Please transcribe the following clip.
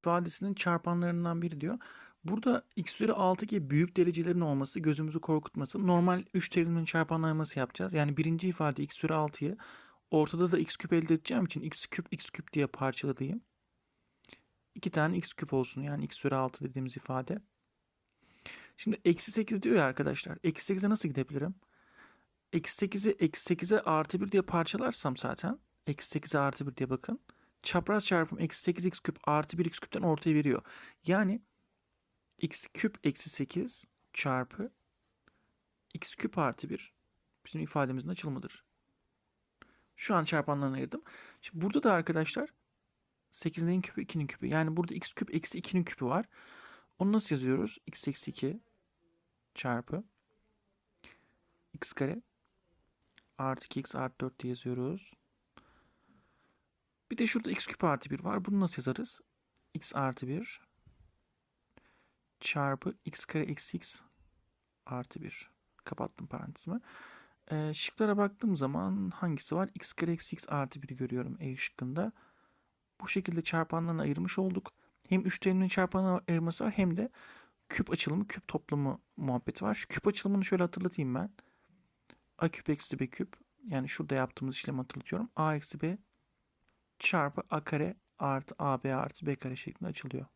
ifadesinin çarpanlarından biri diyor. Burada x üzeri 6 gibi büyük derecelerin olması gözümüzü korkutmasın. Normal 3 terimin çarpanlaması yapacağız. Yani birinci ifade x üzeri 6'yı ortada da x küp elde edeceğim için x küp x küp diye parçalayayım. İki tane x küp olsun yani x üzeri 6 dediğimiz ifade. Şimdi eksi 8 diyor ya arkadaşlar. Eksi 8'e nasıl gidebilirim? Eksi 8'i eksi 8'e artı 1 diye parçalarsam zaten. Eksi 8'e artı 1 diye bakın. Çapraz çarpım eksi 8 x küp artı 1 x küpten ortaya veriyor. Yani x küp eksi 8 çarpı x küp artı 1 bizim ifademizin açılımıdır. Şu an çarpanlarını ayırdım. Şimdi burada da arkadaşlar 8'in küpü 2'nin küpü. Yani burada x küp eksi 2'nin küpü var. Onu nasıl yazıyoruz? x eksi 2 çarpı x kare artı 2x artı 4 diye yazıyoruz. Bir de şurada x küp artı 1 var. Bunu nasıl yazarız? x artı 1 çarpı x kare eksi x artı 1. Kapattım parantezimi. Ee, şıklara baktığım zaman hangisi var? x kare eksi x artı 1'i görüyorum E şıkkında. Bu şekilde çarpanlarını ayırmış olduk. Hem üç teriminin çarpanlarına ayırması var hem de küp açılımı, küp toplamı muhabbeti var. Şu küp açılımını şöyle hatırlatayım ben. A küp eksi B küp. Yani şurada yaptığımız işlemi hatırlatıyorum. A eksi B çarpı A kare artı AB artı B kare şeklinde açılıyor.